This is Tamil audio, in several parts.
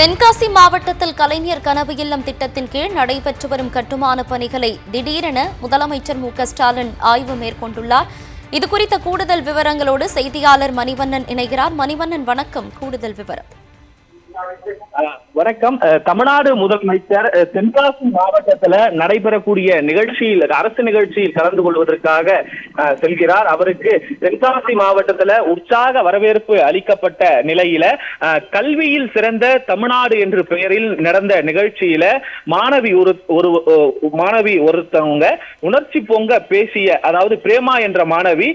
தென்காசி மாவட்டத்தில் கலைஞர் கனவு இல்லம் திட்டத்தின் கீழ் நடைபெற்று வரும் கட்டுமான பணிகளை திடீரென முதலமைச்சர் மு ஸ்டாலின் ஆய்வு மேற்கொண்டுள்ளார். இது குறித்த கூடுதல் விவரங்களோடு செய்தியாளர் மணிவண்ணன் இணைகிறார். மணிவண்ணன் வணக்கம். கூடுதல் விவரம். வணக்கம். தமிழ்நாடு முதலமைச்சர் தென்காசி மாவட்டத்துல நடைபெறக்கூடிய நிகழ்ச்சியில் அரசு நிகழ்ச்சியில் கலந்து கொள்வதற்காக செல்கிறார். அவருக்கு தென்காசி மாவட்டத்துல உற்சாக வரவேற்பு அளிக்கப்பட்ட நிலையில கல்வியில் சிறந்த தமிழ்நாடு என்ற பெயரில் நடந்த நிகழ்ச்சியில மாணவி ஒரு ஒரு மாணவி ஒருத்தவங்க உணர்ச்சி பொங்க பேசிய அதாவது பிரேமா என்ற மாணவி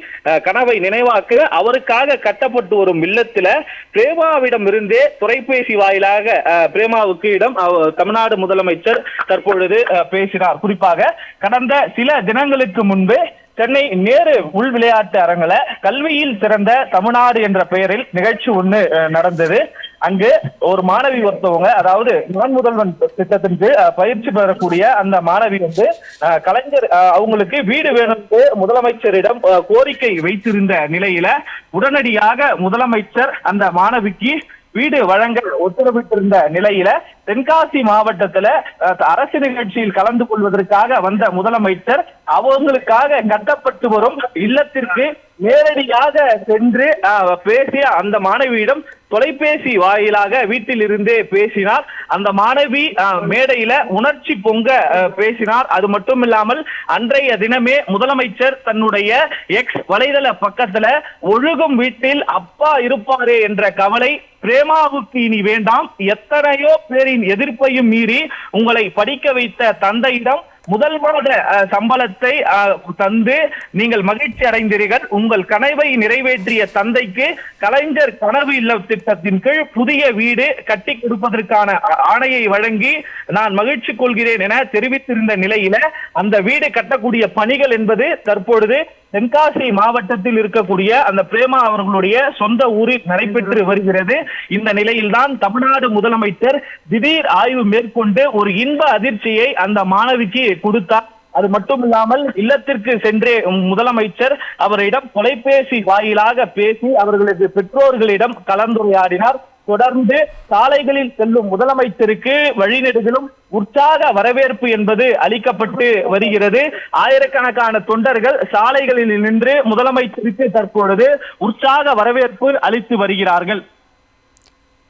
கனவை நினைவாக்க அவருக்காக கட்டப்பட்டு வரும் இல்லத்துல பிரேமாவிடம் இருந்தே தொலைபேசி வாயிலாக பிரேமாவுக்கு இடம் தமிழ்நாடு முதலமைச்சர் தற்பொழுது பேசினார். குறிப்பாக கடந்த சில தினங்களுக்கு முன்பு சென்னை நேரு உள் விளையாட்டு அரங்கில கல்வியில் சிறந்த தமிழ்நாடு என்ற பெயரில் நிகழ்ச்சி ஒண்ணு நடந்தது. அங்கு ஒரு மாணவி ஒருத்தவங்க அதாவது நான் முதல்வன் திட்டத்திற்கு பயிற்சி பெறக்கூடிய அந்த மாணவி வந்து கலைஞர் அவங்களுக்கு வீடு வேணும்னு முதலமைச்சரிடம் கோரிக்கை வைத்திருந்த நிலையில உடனடியாக முதலமைச்சர் அந்த மாணவிக்கு வீடு வழங்க உத்தரவிட்டிருந்த நிலையில தென்காசி மாவட்டத்துல அஹ், அரசு நிகழ்ச்சியில் கலந்து கொள்வதற்காக வந்த முதலமைச்சர் அவங்களுக்காக கட்டப்பட்டு வரும் இல்லத்திற்கு நேரடியாக சென்று பேசிய அந்த மாணவியிடம் தொலைபேசி வாயிலாக வீட்டில் இருந்தே பேசினார். அந்த மாணவி அஹ், மேடையில உணர்ச்சி பொங்க பேசினார். அது மட்டும் இல்லாமல் அன்றைய தினமே முதலமைச்சர் தன்னுடைய எக்ஸ் வலைதள பக்கத்துல ஒழுகும் வீட்டில் அப்பா இருப்பாரே என்ற கவலை பிரேமாவுக்கு இனி வேண்டாம். எத்தனையோ பேரின் எதிர்ப்பையும் மீறி உங்களை படிக்க வைத்த தந்தையிடம் முதல் மாத சம்பளத்தை தந்து நீங்கள் மகிழ்ச்சி அடைந்தீர்கள். உங்கள் கனவை நிறைவேற்றிய தந்தைக்கு கலைஞர் கனவு இல்ல திட்டத்தின் கீழ் புதிய வீடு கட்டி கொடுப்பதற்கான ஆணையை வழங்கி நான் மகிழ்ச்சி கொள்கிறேன் என தெரிவித்திருந்த நிலையில அந்த வீடு கட்டக்கூடிய பணிகள் என்பது தற்பொழுது தென்காசி மாவட்டத்தில் இருக்கக்கூடிய அந்த பிரேமா அவர்களுடைய சொந்த ஊரில் நடைபெற்று வருகிறது. இந்த நிலையில்தான் தமிழ்நாடு முதலமைச்சர் திடீர் ஆய்வு மேற்கொண்டு ஒரு இன்ப அதிர்ச்சியை அந்த மாணவிக்கு கொடுத்தார். அது மட்டும் இல்லாமல் இல்லத்திற்கு சென்றே முதலமைச்சர் அவரிடம் தொலைபேசி வாயிலாக பேசி அவர்களது பெற்றோர்களிடம் கலந்துரையாடினார். தொடர்ந்து சாலைகளில் செல்லும் முதலமைச்சருக்கு வழிநெடுகிலும் உற்சாக வரவேற்பு என்பது அளிக்கப்பட்டு வருகிறது. ஆயிரக்கணக்கான தொண்டர்கள் சாலைகளில் நின்று முதலமைச்சருக்கு தற்பொழுது உற்சாக வரவேற்பு அளித்து வருகிறார்கள்.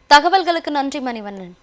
தகவல்களுக்கு நன்றி மணிவண்ணன்.